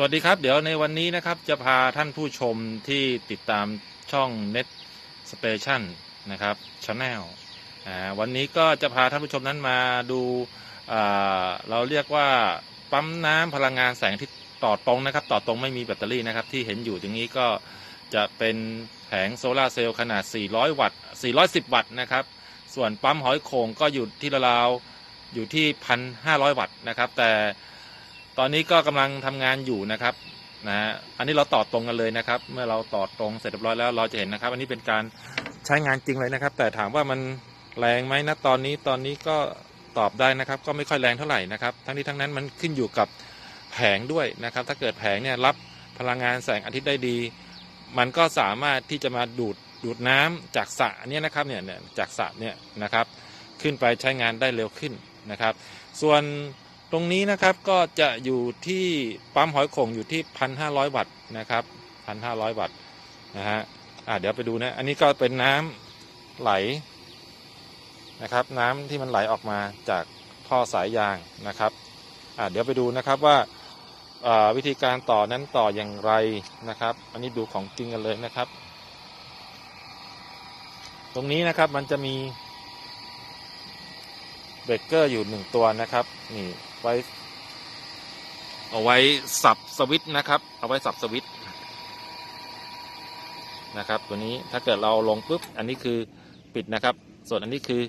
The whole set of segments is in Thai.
สวัสดีครับ เดี๋ยวในวันนี้นะครับจะพาท่านผู้ชมที่ติดตามช่อง Net Station นะครับ Channel อ่าวันนี้ก็จะพาท่านผู้ชมนั้นมาดูเราเรียกว่าปั๊มน้ำพลังงานแสงอาที่ต่อตรงนะครับ ต่อตรงไม่มีแบตเตอรี่นะครับ ที่เห็นอยู่ตรงนี้ก็จะเป็นแผงโซลาร์เซลล์ขนาด 400 วัตต์ 410 วัตต์นะครับ ส่วนปั๊มหอยโข่งก็อยู่ที่ราวๆอยู่ที่ 1,500 วัตต์นะครับ แต่ ตอนนี้ก็กำลังทำงานอยู่นะครับนะฮะอันนี้เราต่อตรงกันเลยนะครับ เมื่อเราต่อตรงเสร็จเรียบร้อยแล้วเราจะเห็นนะครับ อันนี้เป็นการใช้งานจริงเลยนะครับ แต่ถามว่ามันแรงไหมนะตอนนี้ตอนนี้ก็ตอบได้นะครับ ก็ไม่ค่อยแรงเท่าไหร่นะครับ ทั้งนี้ทั้งนั้นมันขึ้นอยู่กับแผงด้วยนะครับ ถ้าเกิดแผงเนี่ยรับพลังงานแสงอาทิตย์ได้ดี มันก็สามารถที่จะมาดูดดูดน้ำจากสระเนี่ยนะครับเนี่ยจากสระเนี่ยนะครับ ขึ้นไปใช้งานได้เร็วขึ้นนะครับ ส่วน ตรงนี้นะครับก็จะอยู่ที่ปั๊มหอยโข่งอยู่ที่ 1,500 วัตต์นะครับ 1,500 วัตต์นะฮะอ่าเดี๋ยวไปดูนะ อันนี้ก็เป็นน้ำไหลนะครับ น้ำที่มันไหลออกมาจากท่อสายยางนะครับอ่าเดี๋ยวไปดูนะครับว่าอ่าวิธีการต่อนั้นต่ออย่างไรนะครับ อันนี้ดูของจริงกันเลยนะครับ ตรงนี้นะครับมันจะมีเบรกเกอร์อยู่หนึ่งตัวนะครับนี่ ไว้ เอาไว้สับสวิตนะครับ เอาไว้สับสวิตนะครับ ตัวนี้ถ้าเกิดเราลงปุ๊บ อันนี้คือปิดนะครับ ส่วนอันนี้คือ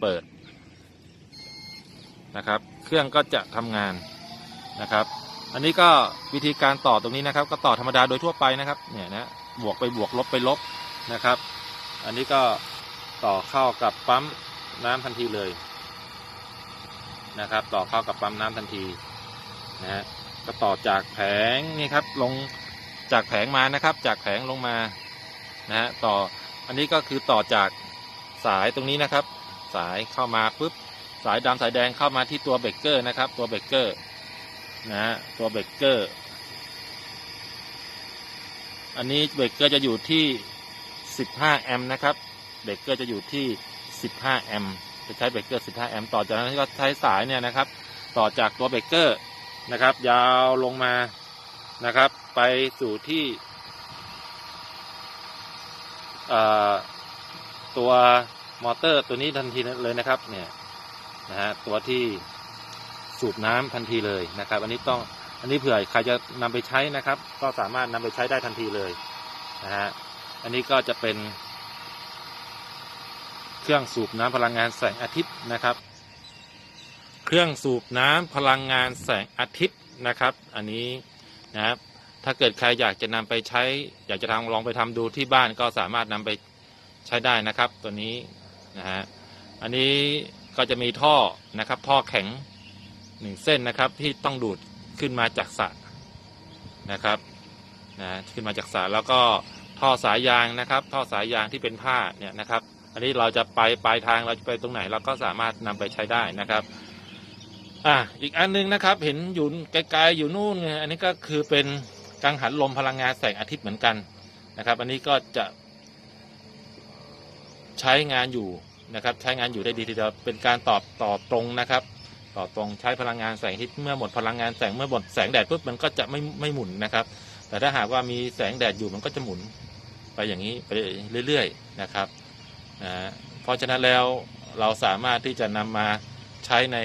เปิดนะครับ เครื่องก็จะทำงานนะครับ อันนี้ก็วิธีการต่อตรงนี้นะครับ ก็ต่อธรรมดาโดยทั่วไปนะครับ เนี่ยนะ บวกไปบวกลบไปลบนะครับ อันนี้ก็ต่อเข้ากับปั๊มน้ำทันทีเลย นะครับ ต่อเข้ากับปั๊มน้ำทันทีนะฮะก็ต่อจากแผงนี่ครับลงจากแผงมานะครับ จากแผงลงมานะฮะต่ออันนี้ก็คือต่อจากสายตรงนี้นะครับ สายเข้ามาปุ๊บสายดำสายแดงเข้ามาที่ตัวเบรกเกอร์นะครับ ตัวเบรกเกอร์นะฮะตัวเบรกเกอร์อันนี้เบรกเกอร์จะอยู่ที่ 15 แอมป์นะครับ เบรกเกอร์จะอยู่ที่ 15 แอมป์ จะใช้เบรกเกอร์ 15 แอมป์ต่อจากนั้นก็ใช้สายเนี่ยนะครับ ต่อจากตัวเบรกเกอร์นะครับ ยาวลงมานะครับ ไปสู่ที่ตัวมอเตอร์ตัวนี้ทันทีเลยนะครับเนี่ยนะฮะตัวที่สูบน้ำทันทีเลยนะครับ อันนี้ต้องอันนี้เผื่อใครจะนำไปใช้นะครับ ก็สามารถนำไปใช้ได้ทันทีเลยนะฮะอันนี้ก็จะเป็น เครื่องสูบน้ำพลังงานแสงอาทิตย์นะครับ เครื่องสูบน้ำพลังงานแสงอาทิตย์นะครับ อันนี้นะครับถ้าเกิดใครอยากจะนำไปใช้ อยากจะทำลองไปทำดูที่บ้านก็สามารถนำไปใช้ได้นะครับ ตัวนี้นะฮะอันนี้ก็จะมีท่อนะครับ ท่อแข็งหนึ่งเส้นนะครับ ที่ต้องดูดขึ้นมาจากสระนะครับนะขึ้นมาจากสระแล้วก็ท่อสายยางนะครับ ท่อสายยางที่เป็นผ้าเนี่ยนะครับ อันนี้เราจะไปปลายทางเราจะไปตรงไหนเราก็สามารถนำไปใช้ได้นะครับอะอีกอันนึงนะครับเห็นอยู่ไกลๆอยู่นู่นไงอันนี้ก็คือเป็นกังหันลมพลังงานแสงอาทิตย์เหมือนกันนะครับ อันนี้ก็จะใช้งานอยู่นะครับ ใช้งานอยู่ได้ดีทีเดียวเป็นการตอบต่อตรงนะครับ ต่อตรงใช้พลังงานแสงอาทิตย์เมื่อหมดพลังงานแสงเมื่อหมดแสงแดดปุ๊บมันก็จะไม่ไม่หมุนนะครับ แต่ถ้าหากว่ามีแสงแดดอยู่มันก็จะหมุนไปอย่างนี้ไปเรื่อยๆนะครับ นะเพราะฉะนั้นแล้วเราสามารถที่จะนำมาใช้ใน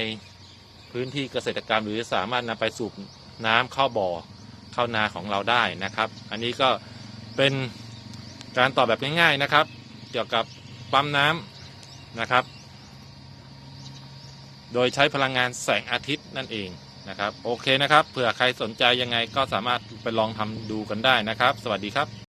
พื้นที่เกษตรกรรม หรือสามารถนำไปสูบน้ำเข้าบ่อเข้านาของเราได้นะครับ อันนี้ก็เป็นการตอบแบบง่ายๆนะครับ เกี่ยวกับปั๊มน้ำนะครับ โดยใช้พลังงานแสงอาทิตย์นั่นเองนะครับ โอเคนะครับ เผื่อใครสนใจยังไงก็สามารถไปลองทำดูกันได้นะครับ สวัสดีครับ